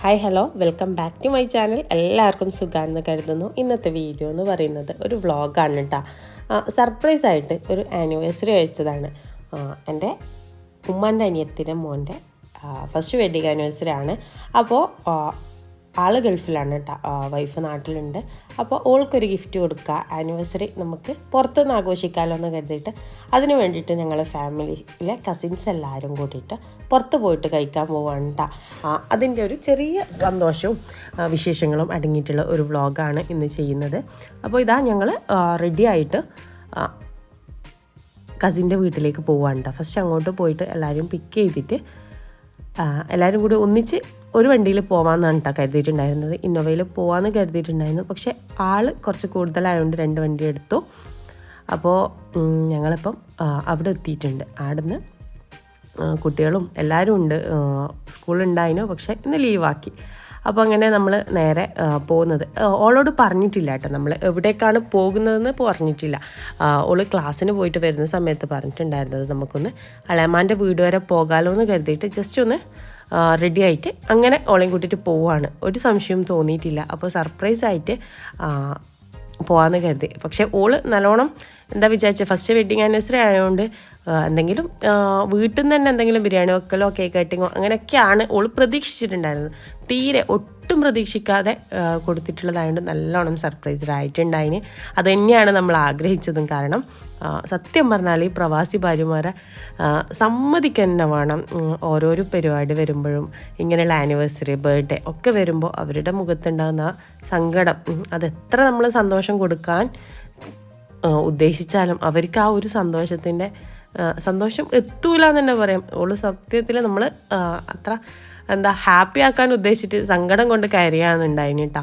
Hi hello welcome back to my channel എല്ലാവർക്കും സുഖമാണെന്ന് കരുതുന്നു. ഇന്നത്തെ വീഡിയോ എന്ന് പറയുന്നത് ഒരു വ്ളോഗാണ് കേട്ടോ സർപ്രൈസ് ആയിട്ട് ഒരു ആനിവേഴ്സറി അയച്ചതാണ് എന്റെ ഉമ്മാന്റെ അനിയത്തിന്റെ മോന്റെ ഫസ്റ്റ് വെഡിങ് ആനിവേഴ്സറി ആണ്. അപ്പോൾ ആൾ ഗൾഫിലാണ് കേട്ടോ വൈഫ് നാട്ടിലുണ്ട്. അപ്പോൾ ഓൾക്കൊരു ഗിഫ്റ്റ് കൊടുക്കുക. ആനിവേഴ്സറി നമുക്ക് പുറത്തുനിന്ന് ആഘോഷിക്കാമല്ലോ എന്ന് കരുതിയിട്ട് അതിന് വേണ്ടിയിട്ട് ഞങ്ങൾ ഫാമിലിയിലെ കസിൻസ് എല്ലാവരും കൂടിയിട്ട് പുറത്ത് പോയിട്ട് കഴിക്കാൻ പോകണ്ട അതിന്റെ ഒരു ചെറിയ സന്തോഷവും വിശേഷങ്ങളും അടങ്ങിയിട്ടുള്ള ഒരു വ്ളോഗാണ് ഇന്ന് ചെയ്യുന്നത്. അപ്പോൾ ഇതാ ഞങ്ങൾ റെഡി ആയിട്ട് കസിന്റെ വീട്ടിലേക്ക് പോവാണ് കേട്ടോ ഫസ്റ്റ് അങ്ങോട്ട് പോയിട്ട് എല്ലാവരും പിക്ക് ചെയ്തിട്ട് എല്ലാവരും കൂടി ഒന്നിച്ച് ഒരു വണ്ടിയിൽ പോകാമെന്നാണ് കേട്ടോ കരുതിയിട്ടുണ്ടായിരുന്നത്. ഇന്നോവയിൽ പോകാമെന്ന് കരുതിയിട്ടുണ്ടായിരുന്നു. പക്ഷെ ആൾ കുറച്ച് കൂടുതലായതുകൊണ്ട് രണ്ട് വണ്ടി എടുത്തു. അപ്പോൾ ഞങ്ങളിപ്പം അവിടെ എത്തിയിട്ടുണ്ട്. അവിടുന്ന് കുട്ടികളും എല്ലാവരും ഉണ്ട്. സ്കൂളുണ്ടായിരുന്നു പക്ഷെ ഇന്ന് ലീവാക്കി. അപ്പോൾ അങ്ങനെ നമ്മൾ നേരെ പോകുന്നത്. ഓളോട് പറഞ്ഞിട്ടില്ല കേട്ടോ നമ്മൾ എവിടേക്കാണ് പോകുന്നതെന്ന് പറഞ്ഞിട്ടില്ല. ഓൾ ക്ലാസ്സിന് പോയിട്ട് വരുന്ന സമയത്ത് പറഞ്ഞിട്ടുണ്ടായിരുന്നത് നമുക്കൊന്ന് അളയമാന്റെ വീട് വരെ പോകാമല്ലോ എന്ന് കരുതിയിട്ട് ജസ്റ്റ് ഒന്ന് റെഡി ആയിട്ട് അങ്ങനെ ഓളെയും കൂട്ടിയിട്ട് പോവാണ്. ഒരു സംശയവും തോന്നിയിട്ടില്ല. അപ്പോൾ സർപ്രൈസ് ആയിട്ട് ആ, പോകാമെന്ന് കരുതി. പക്ഷേ ഓൾ നല്ലോണം എന്താ വിചാരിച്ചത് ഫസ്റ്റ് വെഡ്ഡിങ് ആനിവേഴ്സറി ആയതുകൊണ്ട് എന്തെങ്കിലും വീട്ടിൽ നിന്ന് തന്നെ എന്തെങ്കിലും ബിരിയാണി വെക്കലോ കേക്ക് കട്ടിങ്ങോ അങ്ങനെയൊക്കെയാണ് ഓൾ പ്രതീക്ഷിച്ചിട്ടുണ്ടായിരുന്നത്. തീരെ ഒട്ടും പ്രതീക്ഷിക്കാതെ കൊടുത്തിട്ടുള്ളതായതുകൊണ്ട് നല്ലോണം സർപ്രൈസ്ഡ് ആയിട്ടുണ്ടായിന്. അത് തന്നെയാണ് നമ്മൾ ആഗ്രഹിച്ചതും കാരണം സത്യം പറഞ്ഞാൽ ഈ പ്രവാസി ഭാര്യമാരെ സമ്മതിക്കന്നെ വേണം. ഓരോരോ പരിപാടി വരുമ്പോഴും ഇങ്ങനെയുള്ള ആനിവേഴ്സറി ബർത്ത്ഡേ ഒക്കെ വരുമ്പോൾ അവരുടെ മുഖത്തുണ്ടാകുന്ന സങ്കടം അതെത്ര നമ്മൾ സന്തോഷം കൊടുക്കാൻ ഉദ്ദേശിച്ചാലും അവർക്ക് ആ ഒരു സന്തോഷത്തിന്റെ സന്തോഷം എത്തൂല എന്ന് തന്നെ പറയാം. ഓൾ സത്യത്തിൽ നമ്മൾ അത്ര എന്താ ഹാപ്പി ആക്കാൻ ഉദ്ദേശിച്ചിട്ട് സങ്കടം കൊണ്ട് കയറിയാന്നുണ്ടായിന് കേട്ടോ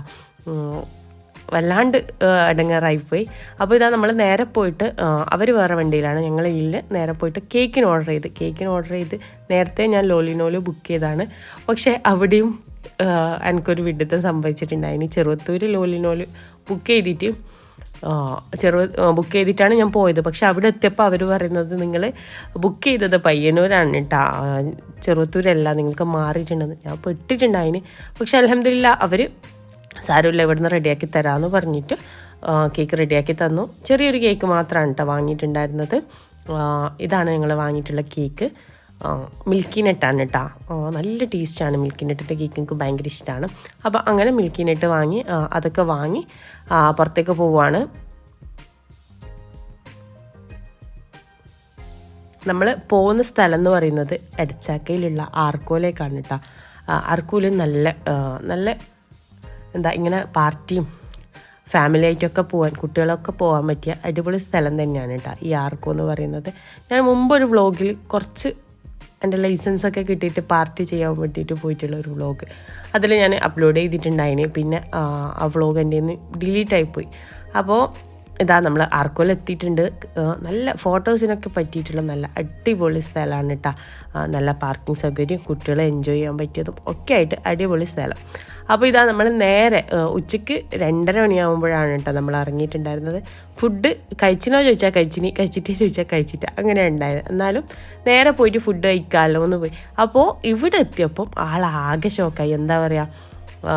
വല്ലാണ്ട് അടങ്ങാറായിപ്പോയി അപ്പോൾ ഇതാ നമ്മൾ നേരെ പോയിട്ട് അവർ വേറെ വണ്ടിയിലാണ്. ഞങ്ങൾ ഇതിൽ നേരെ പോയിട്ട് കേക്കിന് ഓർഡർ ചെയ്ത്. കേക്കിന് ഓർഡർ ചെയ്ത് നേരത്തെ ഞാൻ ലോലിനോൽ ബുക്ക് ചെയ്താണ്. പക്ഷേ അവിടെയും എനിക്കൊരു വിഡിത്തം സംഭവിച്ചിട്ടുണ്ടായിന്. ചെറുവത്തൂർ ലോലിനോൽ ബുക്ക് ചെയ്തിട്ട് ചെറു ബുക്ക് ചെയ്തിട്ടാണ് ഞാൻ പോയത്. പക്ഷെ അവിടെ എത്തിയപ്പോൾ അവർ പറയുന്നത് നിങ്ങൾ ബുക്ക് ചെയ്തത് പയ്യന്നൂരാണ് കേട്ടോ ചെറുവത്തൂരല്ല നിങ്ങൾക്ക് മാറിയിട്ടുണ്ടെന്ന് ഞാൻ പെട്ടിട്ടുണ്ടായിന് പക്ഷെ അലഹമില്ല അവർ സാരമില്ല ഇവിടുന്ന് റെഡിയാക്കി തരാമെന്ന് പറഞ്ഞിട്ട് കേക്ക് റെഡിയാക്കി തന്നു. ചെറിയൊരു കേക്ക് മാത്രമാണ് കേട്ടോ വാങ്ങിയിട്ടുണ്ടായിരുന്നത്. ഇതാണ് ഞങ്ങൾ വാങ്ങിയിട്ടുള്ള കേക്ക് മിൽക്കി നെറ്റാണ് കേട്ടോ നല്ല ടേസ്റ്റാണ് മിൽക്കി നെട്ടിന്റെ കേക്ക് എനിക്ക് ഭയങ്കര ഇഷ്ടമാണ് അപ്പോൾ അങ്ങനെ മിൽക്കി നെട്ട് വാങ്ങി അതൊക്കെ വാങ്ങി പുറത്തേക്ക് പോവുകയാണ് നമ്മൾ പോകുന്ന സ്ഥലം എന്ന് പറയുന്നത് എടച്ചാക്കയിലുള്ള ആർക്കോലേക്കാണ് കേട്ടോ. ആർക്കോൽ നല്ല നല്ല എന്താ ഇങ്ങനെ പാർട്ടിയും ഫാമിലി ആയിട്ടൊക്കെ പോകാൻ കുട്ടികളൊക്കെ പോകാൻ പറ്റിയ അടിപൊളി സ്ഥലം തന്നെയാണ് കേട്ടോ ഈ ആർക്കോ എന്ന് പറയുന്നത്. ഞാൻ മുമ്പ് ഒരു വ്ളോഗിൽ കുറച്ച് എന്റെ ലൈസൻസ് ഒക്കെ കിട്ടിയിട്ട് പാർട്ടി ചെയ്യാൻ വേണ്ടിയിട്ട് പോയിട്ടുള്ള ഒരു വ്ളോഗ്. അതിൽ ഞാൻ അപ്ലോഡ് ചെയ്തിട്ടുണ്ടായിന്. പിന്നെ ആ, വ്ളോഗ് എന്റെ നിന്ന് ഡിലീറ്റ് ആയിപ്പോയി അപ്പോൾ ഇതാ നമ്മൾ ആർക്കോൽ എത്തിയിട്ടുണ്ട്. നല്ല ഫോട്ടോസിനൊക്കെ പറ്റിയിട്ടുള്ള നല്ല അടിപൊളി സ്ഥലമാണ് കേട്ടോ നല്ല പാർക്കിംഗ് സൗകര്യം കുട്ടികളെ എൻജോയ് ചെയ്യാൻ പറ്റിയതും ഒക്കെ ആയിട്ട് അടിപൊളി സ്ഥലം. അപ്പോൾ ഇതാ നമ്മൾ നേരെ ഉച്ചയ്ക്ക് രണ്ടര മണിയാകുമ്പോഴാണ് കേട്ടോ നമ്മൾ ഇറങ്ങിയിട്ടുണ്ടായിരുന്നത്. ഫുഡ് കഴിച്ചിനോ ചോദിച്ചാൽ കഴിച്ചിനി കഴിച്ചിട്ടേ ചോദിച്ചാൽ കഴിച്ചിട്ട് അങ്ങനെ ഉണ്ടായത്. എന്നാലും നേരെ പോയിട്ട് ഫുഡ് കഴിക്കാമല്ലോ എന്ന് പോയി. അപ്പോൾ ഇവിടെ എത്തിയപ്പം ആളാകെ ഷോക്കായി എന്താ പറയുക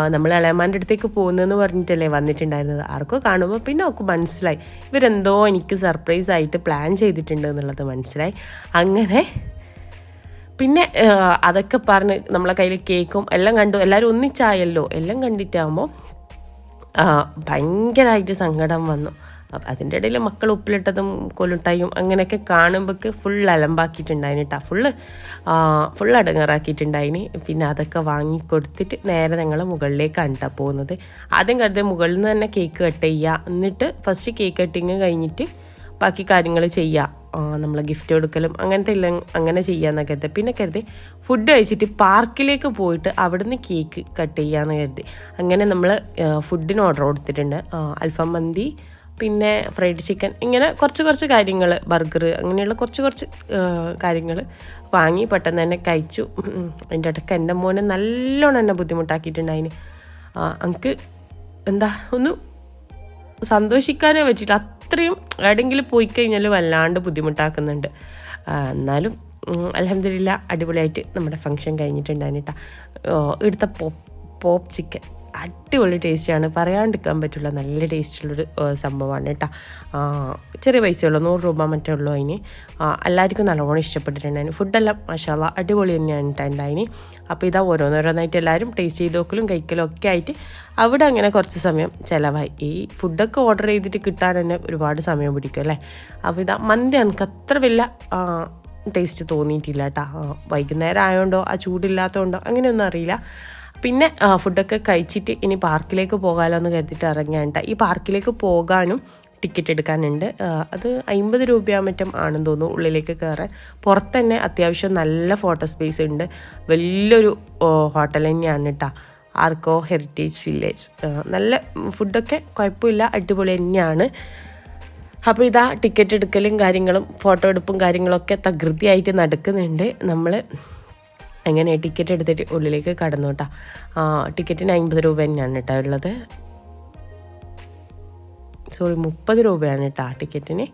നമ്മൾ ഇളയമാന്റെ അടുത്തേക്ക് പോകുന്നതെന്ന് പറഞ്ഞിട്ടല്ലേ വന്നിട്ടുണ്ടായിരുന്നത്. ആർക്കോ കാണുമ്പോൾ പിന്നെ ഒക്കെ മനസ്സിലായി. ഇവരെന്തോ എനിക്ക് സർപ്രൈസ് ആയിട്ട് പ്ലാൻ ചെയ്തിട്ടുണ്ട് എന്നുള്ളത് മനസ്സിലായി. അങ്ങനെ പിന്നെ അതൊക്കെ പറഞ്ഞ് നമ്മളെ കയ്യിൽ കേക്കും. എല്ലാം കണ്ടു. എല്ലാവരും ഒന്നിച്ചായല്ലോ. എല്ലാം കണ്ടിട്ടാകുമ്പോൾ ഭയങ്കരമായിട്ട് സങ്കടം വന്നു. അപ്പം അതിന്റെ ഇടയിൽ മക്കൾ ഉപ്പിലിട്ടതും കൊലുട്ടായും അങ്ങനെയൊക്കെ കാണുമ്പോൾക്ക് ഫുൾ അലമ്പാക്കിയിട്ടുണ്ടായിന് കേട്ടോ ഫുള്ള് ഫുൾ അടങ്ങാറാക്കിയിട്ടുണ്ടായിന്. പിന്നെ അതൊക്കെ വാങ്ങി കൊടുത്തിട്ട് നേരെ ഞങ്ങൾ മുകളിലേക്ക് കേട്ടോ പോകുന്നത് ആദ്യം കരുതി മുകളിൽ നിന്ന് തന്നെ കേക്ക് കട്ട് ചെയ്യുക എന്നിട്ട് ഫസ്റ്റ് കേക്ക് കട്ടിങ് കഴിഞ്ഞിട്ട് ബാക്കി കാര്യങ്ങൾ ചെയ്യുക നമ്മൾ ഗിഫ്റ്റ് കൊടുക്കലും അങ്ങനത്തെ എല്ലാം അങ്ങനെ ചെയ്യാമെന്നൊക്കെ കരുതി. പിന്നെ കരുതി ഫുഡ് കഴിച്ചിട്ട് പാർക്കിലേക്ക് പോയിട്ട് അവിടുന്ന് കേക്ക് കട്ട് ചെയ്യാമെന്ന് കരുതി. അങ്ങനെ നമ്മൾ ഫുഡിന് ഓർഡർ കൊടുത്തിട്ടുണ്ട്. അൽഫാം മന്തി പിന്നെ ഫ്രൈഡ് ചിക്കൻ ഇങ്ങനെ കുറച്ച് കുറച്ച് കാര്യങ്ങൾ ബർഗർ അങ്ങനെയുള്ള കുറച്ച് കുറച്ച് കാര്യങ്ങൾ വാങ്ങി പെട്ടെന്ന് തന്നെ കഴിച്ചു. അതിന്റെ ഇടയ്ക്ക് എന്റെ മോനെ നല്ലോണം എന്നെ ബുദ്ധിമുട്ടാക്കിയിട്ടുണ്ടായിന് എനിക്ക് എന്താ ഒന്ന് സന്തോഷിക്കാനേ പറ്റിയിട്ട് അത്രയും എവിടെയെങ്കിലും പോയി കഴിഞ്ഞാൽ വല്ലാണ്ട് ബുദ്ധിമുട്ടാക്കുന്നുണ്ട്. എന്നാലും അലഹമില്ല അടിപൊളിയായിട്ട് നമ്മുടെ ഫംഗ്ഷൻ കഴിഞ്ഞിട്ടുണ്ടായിരുന്നു കേട്ടോ പോപ്പ് ചിക്കൻ അടിപൊളി ടേസ്റ്റാണ് പറയാണ്ടിരിക്കാൻ പറ്റില്ല നല്ല ടേസ്റ്റുള്ളൊരു സംഭവമാണ് കേട്ടോ. ചെറിയ പൈസയുള്ളൂ. നൂറ് രൂപ മറ്റേ ഉള്ളൂ അതിന്. എല്ലാവർക്കും നല്ലോണം ഇഷ്ടപ്പെട്ടിട്ടുണ്ടായിന്. ഫുഡെല്ലാം മഷാല അടിപൊളി തന്നെയാണ് ഉണ്ടായിന്. അപ്പോൾ ഇതാ ഓരോന്നോരോന്നായിട്ട് എല്ലാവരും ടേസ്റ്റ് ചെയ്ത് നോക്കലും കഴിക്കലും ഒക്കെ ആയിട്ട് അവിടെ അങ്ങനെ കുറച്ച് സമയം ചിലവായി. ഈ ഫുഡൊക്കെ ഓർഡർ ചെയ്തിട്ട് കിട്ടാൻ തന്നെ ഒരുപാട് സമയം പിടിക്കും അല്ലേ? അപ്പോൾ ഇതാ മന്തി എനിക്ക് അത്ര വലിയ ടേസ്റ്റ് തോന്നിയിട്ടില്ല കേട്ടോ. വൈകുന്നേരം ആയതുകൊണ്ടോ ആ ചൂടില്ലാത്തതുകൊണ്ടോ അങ്ങനെയൊന്നും അറിയില്ല. പിന്നെ ഫുഡൊക്കെ കഴിച്ചിട്ട് ഇനി പാർക്കിലേക്ക് പോകാമല്ലോ എന്ന് കരുതിയിട്ട് ഇറങ്ങിയാണ്ട ഈ പാർക്കിലേക്ക് പോകാനും ടിക്കറ്റ് എടുക്കാനുണ്ട്. അത് അമ്പത് രൂപയാ മറ്റും ആണെന്ന് തോന്നുന്നു ഉള്ളിലേക്ക് കയറാൻ. പുറത്ത് തന്നെ അത്യാവശ്യം നല്ല ഫോട്ടോ സ്പേസ് ഉണ്ട്. വലിയൊരു ഹോട്ടൽ തന്നെയാണ് കേട്ടോ ആർക്കോ ഹെറിറ്റേജ് വില്ലേജ് നല്ല ഫുഡൊക്കെ കുഴപ്പമില്ല അടിപൊളി തന്നെയാണ്. അപ്പോൾ ഇതാ ടിക്കറ്റ് എടുക്കലും കാര്യങ്ങളും ഫോട്ടോ എടുപ്പും കാര്യങ്ങളൊക്കെ തകൃതിയായിട്ട് നടക്കുന്നുണ്ട്. നമ്മൾ എങ്ങനെ ടിക്കറ്റ് എടുത്തിട്ട് ഉള്ളിലേക്ക് കടന്നു കേട്ടോ ടിക്കറ്റിന് അൻപത് രൂപ തന്നെയാണ് കേട്ടോ ഉള്ളത്. സോറി മുപ്പത് രൂപയാണ് കേട്ടോ ടിക്കറ്റിന്.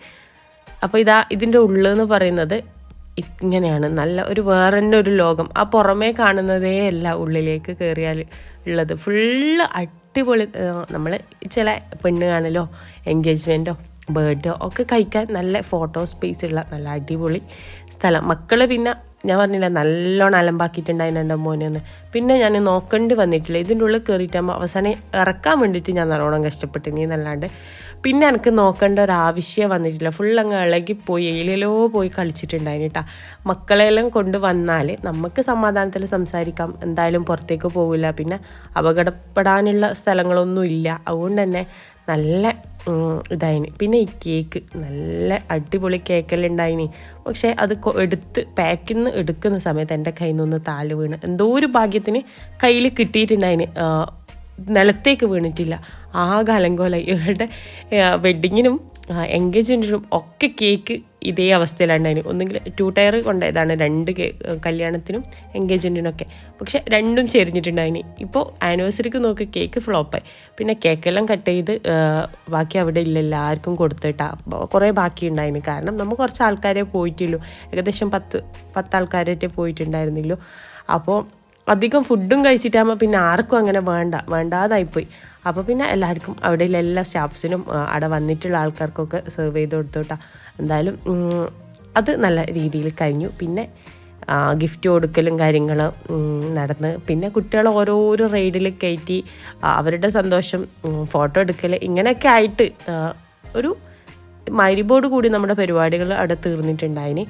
അപ്പോൾ ഇതാ ഇതിന്റെ ഉള്ളെന്ന് പറയുന്നത് ഇങ്ങനെയാണ്. നല്ല ഒരു വേറെ തന്നെ ഒരു ലോകം. ആ പുറമേ കാണുന്നതേ അല്ല ഉള്ളിലേക്ക് കയറിയാൽ ഉള്ളത്. ഫുള്ള് അടിപൊളി നമ്മൾ ചില പെണ്ണ് കാണലോ എൻഗേജ്മെന്റോ ബേർഡോ ഒക്കെ കഴിക്കാൻ നല്ല ഫോട്ടോ സ്പേസ് ഉള്ള നല്ല അടിപൊളി സ്ഥലം. മക്കൾ പിന്നെ ഞാൻ പറഞ്ഞില്ല നല്ലോണം അലമ്പാക്കിയിട്ടുണ്ടായിരുന്നു എന്റെ മോനെന്ന്. പിന്നെ ഞാൻ നോക്കേണ്ടി വന്നിട്ടില്ല. ഇതിന്റെ ഉള്ളിൽ കയറിയിട്ടാകുമ്പോൾ അവസാനം ഇറക്കാൻ വേണ്ടിയിട്ട് ഞാൻ നല്ലോണം കഷ്ടപ്പെട്ടിനി എന്നല്ലാണ്ട്. പിന്നെ എനിക്ക് നോക്കേണ്ട ഒരു ആവശ്യം വന്നിട്ടില്ല. ഫുൾ അങ്ങ് പോയി എയിലോ പോയി കളിച്ചിട്ടുണ്ടായിന് കേട്ടോ മക്കളെല്ലാം കൊണ്ട് വന്നാൽ നമുക്ക് സമാധാനത്തിൽ സംസാരിക്കാം. എന്തായാലും പുറത്തേക്ക് പോകില്ല പിന്നെ അപകടപ്പെടാനുള്ള സ്ഥലങ്ങളൊന്നും ഇല്ല അതുകൊണ്ട് തന്നെ നല്ല ഇതായിന്. പിന്നെ ഈ കേക്ക് നല്ല അടിപൊളി കേക്കെല്ലാം ഉണ്ടായിന് പക്ഷേ അത് എടുത്ത് പാക്കിൽ നിന്ന് എടുക്കുന്ന സമയത്ത് എന്റെ കയ്യിൽ നിന്ന് താൽ വീണ്. എന്തോ ഒരു ഭാഗ്യത്തിന് കയ്യിൽ കിട്ടിയിട്ടുണ്ടായിന്. ആ, നിലത്തേക്ക് വീണിട്ടില്ല. ആകെ അലങ്കോലായി. ഇവരുടെ വെഡിങ്ങിനും എൻഗേജ്മെന്റിനും ഒക്കെ കേക്ക് ഇതേ അവസ്ഥയിലാണ് അതിന്. ഒന്നെങ്കിൽ ടു ടയർ കൊണ്ടായതാണ് രണ്ട് കല്യാണത്തിനും എൻഗേജ്മെന്റിനൊക്കെ പക്ഷെ രണ്ടും ചെരിഞ്ഞിട്ടുണ്ടായിന് ഇപ്പോൾ ആനിവേഴ്സറിക്ക് നോക്കി കേക്ക് ഫ്ലോപ്പായി പിന്നെ കേക്കെല്ലാം കട്ട് ചെയ്ത് ബാക്കി അവിടെ ഇല്ല എല്ലാവർക്കും കൊടുത്തിട്ടാ കുറേ ബാക്കി ഉണ്ടായിന് കാരണം നമ്മൾ കുറച്ച് ആൾക്കാരെ പോയിട്ടുള്ളൂ. ഏകദേശം പത്ത് പത്ത് ആൾക്കാരായിട്ടേ പോയിട്ടുണ്ടായിരുന്നില്ലോ അപ്പോൾ അധികം ഫുഡും കഴിച്ചിട്ടാകുമ്പോൾ പിന്നെ ആർക്കും അങ്ങനെ വേണ്ട. വേണ്ടാതായിപ്പോയി. അപ്പോൾ പിന്നെ എല്ലാവർക്കും അവിടെയുള്ള എല്ലാ സ്റ്റാഫ്സിനും അവിടെ വന്നിട്ടുള്ള ആൾക്കാർക്കൊക്കെ സെർവ് ചെയ്ത് കൊടുത്തോട്ടാ എന്തായാലും അത് നല്ല രീതിയിൽ കഴിഞ്ഞു. പിന്നെ ഗിഫ്റ്റ് കൊടുക്കലും കാര്യങ്ങൾ നടന്ന്. പിന്നെ കുട്ടികൾ ഓരോരോ റൈഡിൽ കയറ്റി അവരുടെ സന്തോഷം ഫോട്ടോ എടുക്കൽ ഇങ്ങനെയൊക്കെ ആയിട്ട് ഒരു മരിബോട് കൂടി നമ്മുടെ പരിപാടികൾ അവിടെ തീർന്നിട്ടുണ്ടായിന്.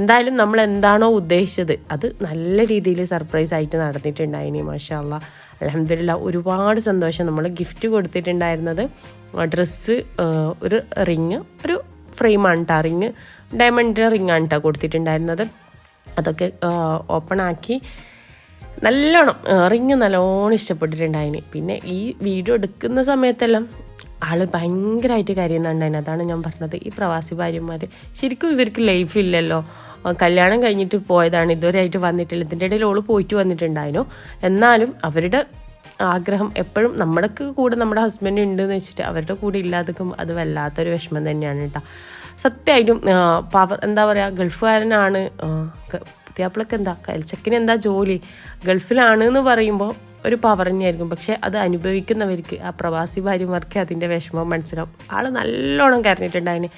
എന്തായാലും നമ്മൾ എന്താണോ ഉദ്ദേശിച്ചത്. അത് നല്ല രീതിയിൽ സർപ്രൈസ് ആയിട്ട് നടന്നിട്ടുണ്ടായിനി മാഷാല്ല അലഹമില്ല ഒരുപാട് സന്തോഷം. നമ്മൾ ഗിഫ്റ്റ് കൊടുത്തിട്ടുണ്ടായിരുന്നത് ഡ്രസ്സ് ഒരു റിങ് ഒരു ഫ്രെയിമാണ് കേട്ടോ റിങ് ഡയമണ്ടിന്റെ റിങ്ങാണ് കേട്ടോ കൊടുത്തിട്ടുണ്ടായിരുന്നത്. അതൊക്കെ ഓപ്പൺ ആക്കി നല്ലോണം റിങ് നല്ലോണം ഇഷ്ടപ്പെട്ടിട്ടുണ്ടായിന്. പിന്നെ ഈ വീഡിയോ എടുക്കുന്ന സമയത്തെല്ലാം ആൾ ഭയങ്കരമായിട്ട് കരയുന്നുണ്ടായിരുന്നു. അതാണ് ഞാൻ പറഞ്ഞത്. ഈ പ്രവാസി ഭാര്യമാർ ശരിക്കും ഇവർക്ക് ലൈഫ് ഇല്ലല്ലോ. കല്യാണം കഴിഞ്ഞിട്ട് പോയതാണ്. ഇതുവരെ ആയിട്ട് വന്നിട്ടില്ല. ഇതിന്റെ ഇടയിൽ ഓൾ പോയിട്ട് വന്നിട്ടുണ്ടായിരുന്നു. എന്നാലും അവരുടെ ആഗ്രഹം എപ്പോഴും നമ്മുടെ കൂടെ നമ്മുടെ ഹസ്ബൻഡ് ഉണ്ടെന്ന് വെച്ചിട്ട് അവരുടെ കൂടെ ഇല്ലാതെക്കും അത് വല്ലാത്തൊരു വിഷമം തന്നെയാണ് കേട്ടോ സത്യമായിട്ടും പവർ എന്താ പറയുക ഗൾഫുകാരനാണ്. പുതിയാപ്പിളക്ക് എന്താ കൽച്ചക്കിന് എന്താ ജോലി? ഗൾഫിലാണ് എന്ന് പറയുമ്പോൾ ഒരു പവർ തന്നെയായിരിക്കും. പക്ഷേ അത് അനുഭവിക്കുന്നവർക്ക് ആ പ്രവാസി ഭാര്യമാർക്ക് അതിന്റെ വിഷമം മനസ്സിലാവും. ആൾ നല്ലോണം കരഞ്ഞിട്ടുണ്ടായിന്.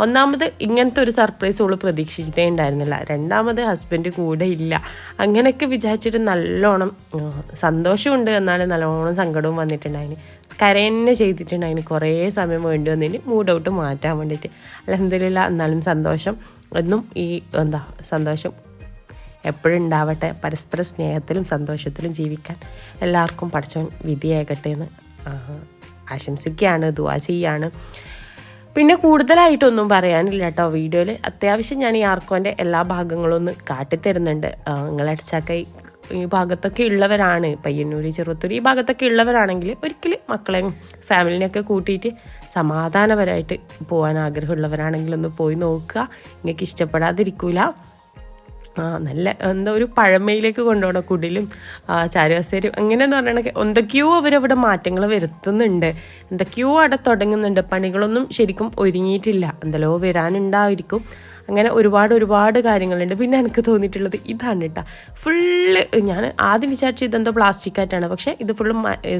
ഒന്നാമത് ഇങ്ങനത്തെ ഒരു സർപ്രൈസ് ഓൾ പ്രതീക്ഷിച്ചിട്ടേ ഉണ്ടായിരുന്നില്ല. രണ്ടാമത് ഹസ്ബൻഡ് കൂടെ ഇല്ല. അങ്ങനെയൊക്കെ വിചാരിച്ചിട്ട് നല്ലോണം സന്തോഷമുണ്ട് എന്നാലും നല്ലോണം സങ്കടവും വന്നിട്ടുണ്ടായിന്. കരയന്നെ ചെയ്തിട്ടുണ്ടായിന്. കുറേ സമയം വേണ്ടി വന്നതിന് മൂഡ് ഔട്ട് മാറ്റാൻ വേണ്ടിയിട്ട്. അലഹമില്ല എന്നാലും സന്തോഷം. എന്നും ഈ എന്താ സന്തോഷം. എപ്പോഴും ഉണ്ടാവട്ടെ. പരസ്പര സ്നേഹത്തിലും സന്തോഷത്തിലും ജീവിക്കാൻ എല്ലാവർക്കും പഠിച്ചോൻ വിധിയാകട്ടെ എന്ന് ആശംസിക്കുകയാണ് ദുവാ ചെയ്യാണ്. പിന്നെ കൂടുതലായിട്ടൊന്നും പറയാനില്ല കേട്ടോ. വീഡിയോയിൽ അത്യാവശ്യം ഞാൻ ഈ ആർക്കോന്റെ എല്ലാ ഭാഗങ്ങളും ഒന്ന് കാട്ടിത്തരുന്നുണ്ട്. നിങ്ങളടിച്ചാക്ക ഈ- ഭാഗത്തൊക്കെ ഉള്ളവരാണ്. പയ്യന്നൂർ ചെറുത്തൂർ ഈ ഭാഗത്തൊക്കെ ഉള്ളവരാണെങ്കിൽ ഒരിക്കലും മക്കളെയും ഫാമിലിനെയൊക്കെ കൂട്ടിയിട്ട് സമാധാനപരമായിട്ട് പോകാൻ ആഗ്രഹമുള്ളവരാണെങ്കിൽ ഒന്ന് പോയി നോക്കുക. നിങ്ങൾക്ക് ഇഷ്ടപ്പെടാതിരിക്കൂല. ആ നല്ല എന്താ ഒരു പഴമയിലേക്ക് കൊണ്ടുപോകണം കുടിലും ചാരുവാസേരും അങ്ങനെയെന്ന് പറയണ എന്തൊക്കെയോ അവരവിടെ മാറ്റങ്ങൾ വരുത്തുന്നുണ്ട്. എന്തൊക്കെയോ അവിടെ തുടങ്ങുന്നുണ്ട്. പണികളൊന്നും ശരിക്കും ഒരുങ്ങിയിട്ടില്ല. എന്തെല്ലോ വരാനുണ്ടായിരിക്കും. അങ്ങനെ ഒരുപാട് ഒരുപാട് കാര്യങ്ങളുണ്ട്. പിന്നെ എനിക്ക് തോന്നിയിട്ടുള്ളത് ഇതാണ് കേട്ടോ. ഫുള്ള് ഞാൻ ആദ്യം വിചാരിച്ച ഇതെന്തോ പ്ലാസ്റ്റിക് ആയിട്ടാണ്. പക്ഷെ ഇത് ഫുള്ള്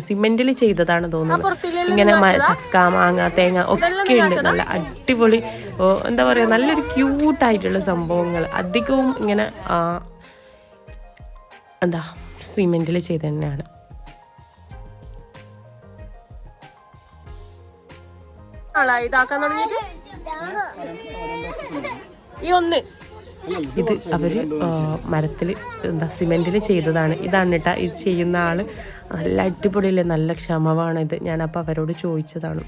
സിമെന്റിൽ ചെയ്തതാണ് തോന്നുന്നത് ഇങ്ങനെ ചക്ക മാങ്ങ തേങ്ങ ഒക്കെ ഉണ്ട്. നല്ല അടിപൊളി എന്താ പറയുക നല്ലൊരു ക്യൂട്ടായിട്ടുള്ള സംഭവങ്ങൾ. അധികവും ഇങ്ങനെ എന്താ സിമെന്റിൽ ചെയ്ത് തന്നെയാണ് ആളായി ഇതാക്കാൻ തുടങ്ങിയിട്ട്? ഈ ഒന്ന് ഇത് അവർ മരത്തിൽ എന്താ സിമെന്റിൽ ചെയ്തതാണ്. ഇതാണ് കേട്ടാ ഇത് ചെയ്യുന്ന ആൾ നല്ല അടിപൊളിയല്ലേ നല്ല ക്ഷമമാണ് ഇത്. ഞാൻ ഞാനപ്പോൾ അവരോട് ചോദിച്ചതാണ്.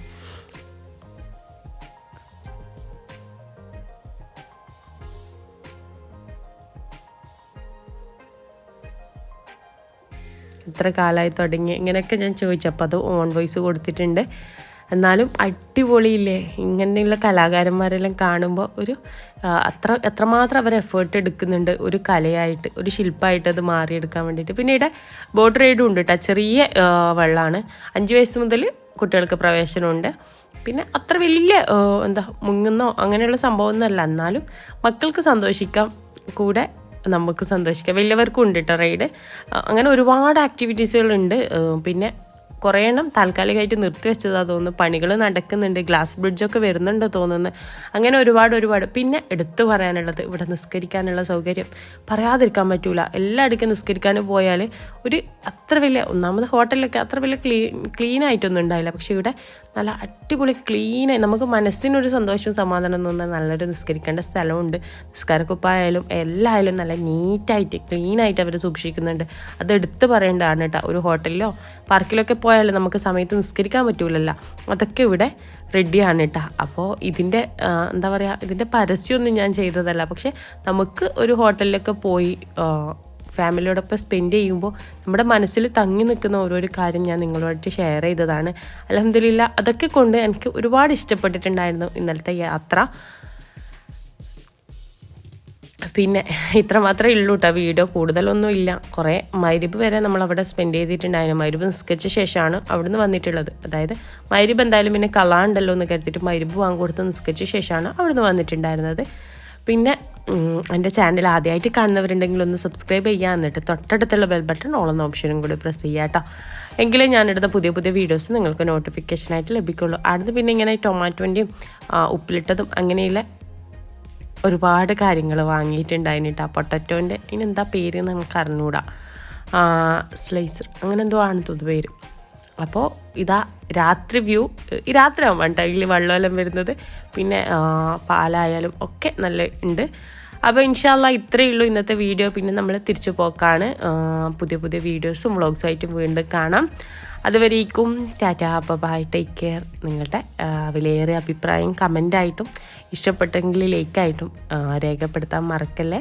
ഇത്ര കാലമായി തുടങ്ങി. ഇങ്ങനെയൊക്കെ ഞാൻ ചോദിച്ചപ്പോൾ അത് ഓൺ വോയിസ് കൊടുത്തിട്ടുണ്ട്. എന്നാലും അടിപൊളിയില്ലേ? ഇങ്ങനെയുള്ള കലാകാരന്മാരെല്ലാം കാണുമ്പോൾ ഒരു അത്ര എത്രമാത്രം അവർ എഫേർട്ട് എടുക്കുന്നുണ്ട് ഒരു കലയായിട്ട് ഒരു ശില്പമായിട്ട് അത് മാറിയെടുക്കാൻ വേണ്ടിയിട്ട്. പിന്നെ ഇവിടെ ബോട്ട് റൈഡും ഉണ്ട് കേട്ടോ ചെറിയ വെള്ളമാണ് അഞ്ച് വയസ്സ് മുതൽ കുട്ടികൾക്ക് പ്രവേശനമുണ്ട്. പിന്നെ അത്ര വലിയ എന്താ മുങ്ങുന്നോ അങ്ങനെയുള്ള സംഭവമൊന്നുമല്ല. എന്നാലും മക്കൾക്ക് സന്തോഷിക്കാം. കൂടെ നമുക്ക് സന്തോഷിക്കാം. വലിയവർക്കും ഉണ്ട് കേട്ടോ റൈഡ്. അങ്ങനെ ഒരുപാട് ആക്ടിവിറ്റീസുകളുണ്ട് പിന്നെ കുറേ എണ്ണം താൽക്കാലികമായിട്ട് നിർത്തിവെച്ചതാ തോന്നുന്നു. പണികൾ നടക്കുന്നുണ്ട്. ഗ്ലാസ് ബ്രിഡ്ജൊക്കെ വരുന്നുണ്ട് തോന്നുന്നു. അങ്ങനെ ഒരുപാട് ഒരുപാട്. പിന്നെ എടുത്തു പറയാനുള്ളത് ഇവിടെ നിസ്കരിക്കാനുള്ള സൗകര്യം. പറയാതിരിക്കാൻ പറ്റൂല. എല്ലായിടക്കും നിസ്കരിക്കാൻ പോയാൽ ഒരു അത്ര വലിയ ഒന്നാമത് ഹോട്ടലിലൊക്കെ അത്ര വലിയ ക്ലീൻ ആയിട്ടൊന്നും ഉണ്ടായില്ല. പക്ഷേ ഇവിടെ നല്ല അടിപൊളി ക്ലീനായി നമുക്ക് മനസ്സിനൊരു സന്തോഷവും സമാധാനം തോന്നുന്ന നല്ലൊരു നിസ്കരിക്കേണ്ട സ്ഥലമുണ്ട്. നിസ്കാരക്കുപ്പായാലും എല്ലായാലും നല്ല നീറ്റായിട്ട് ക്ലീനായിട്ട് അവർ സൂക്ഷിക്കുന്നുണ്ട്. അത് എടുത്ത് പറയേണ്ടതാണ് കേട്ടോ ഒരു ഹോട്ടലിലോ പാർക്കിലൊക്കെ പോയാലും നമുക്ക് സമയത്ത് നിസ്കരിക്കാൻ പറ്റൂലല്ലോ. അതൊക്കെ ഇവിടെ റെഡിയാണ് കേട്ടോ അപ്പോൾ ഇതിന്റെ എന്താ പറയുക ഇതിന്റെ പരസ്യമൊന്നും ഞാൻ ചെയ്തതല്ല. പക്ഷേ നമുക്ക് ഒരു ഹോട്ടലിലൊക്കെ പോയി ഫാമിലിയോടൊപ്പം സ്പെൻഡ് ചെയ്യുമ്പോൾ നമ്മുടെ മനസ്സിൽ തങ്ങി നിൽക്കുന്ന ഓരോരോ കാര്യം ഞാൻ നിങ്ങളുമായിട്ട് ഷെയർ ചെയ്തതാണ്. അലഹമില്ല അതൊക്കെ കൊണ്ട് എനിക്ക് ഒരുപാട് ഇഷ്ടപ്പെട്ടിട്ടുണ്ടായിരുന്നു ഇന്നലത്തെ യാത്ര. പിന്നെ ഇത്ര മാത്രമേ ഉള്ളൂ കേട്ടോ വീഡിയോ കൂടുതലൊന്നും ഇല്ല. കുറേ മൈരിബ് വരെ നമ്മൾ അവിടെ സ്പെൻഡ് ചെയ്തിട്ടുണ്ടായിരുന്നു. മൈരിബ് നിസ്കരിച്ച ശേഷമാണ് അവിടുന്ന് വന്നിട്ടുള്ളത്. അതായത് മൈരിബ് എന്തായാലും പിന്നെ കളാണ്ടല്ലോ എന്ന് കരുതിയിട്ട് മൈരിബ് വാങ്ങിക്കൊടുത്ത് നിസ്കരിച്ച ശേഷമാണ് അവിടുന്ന് വന്നിട്ടുണ്ടായിരുന്നത്. പിന്നെ എന്റെ ചാനൽ ആദ്യമായിട്ട് കാണുന്നവരുണ്ടെങ്കിൽ ഒന്ന് സബ്സ്ക്രൈബ് ചെയ്യുക എന്നിട്ട് തൊട്ടടുത്തുള്ള ബെൽ ബട്ടൺ ഓളുന്ന ഓപ്ഷനും കൂടി പ്രസ് ചെയ്യുക കേട്ടോ എങ്കിലേ ഞാനെടുത്ത പുതിയ പുതിയ വീഡിയോസ് നിങ്ങൾക്ക് നോട്ടിഫിക്കേഷനായിട്ട് ലഭിക്കുള്ളൂ. അടുത്ത് പിന്നെ ഇങ്ങനെ ടൊമാറ്റോന്റെയും ഉപ്പിലിട്ടതും അങ്ങനെയുള്ള ഒരുപാട് കാര്യങ്ങൾ വാങ്ങിയിട്ടുണ്ടായിരുന്നു കേട്ടോ പൊട്ടറ്റോന്റെ ഇനി എന്താ പേര് നമുക്ക് അറിഞ്ഞുകൂടാ സ്ലൈസർ അങ്ങനെ എന്തോ ആണ് തോന്നുന്നു പേര്. അപ്പോൾ ഇതാ രാത്രി വ്യൂ. ഈ രാത്രി ആകുമ്പോൾ കേട്ടോ ഇതിൽ വെള്ളമെല്ലാം വരുന്നത്. പിന്നെ പാലായാലും ഒക്കെ നല്ല ഉണ്ട് അപ്പോൾ ഇൻഷാല്ല ഇത്രയേ ഉള്ളൂ ഇന്നത്തെ വീഡിയോ. പിന്നെ നമ്മൾ തിരിച്ചു പോക്കാണ്. പുതിയ പുതിയ വീഡിയോസും വ്ളോഗ്സും ആയിട്ട് വീണ്ടും കാണാം. അതുവരേക്കും ടാറ്റാ ബൈ ടേക്ക് കെയർ. നിങ്ങളുടെ വിലയേറിയ അഭിപ്രായം കമന്റായിട്ടും ഇഷ്ടപ്പെട്ടെങ്കിൽ ലൈക്കായിട്ടും രേഖപ്പെടുത്താൻ മറക്കല്ലേ?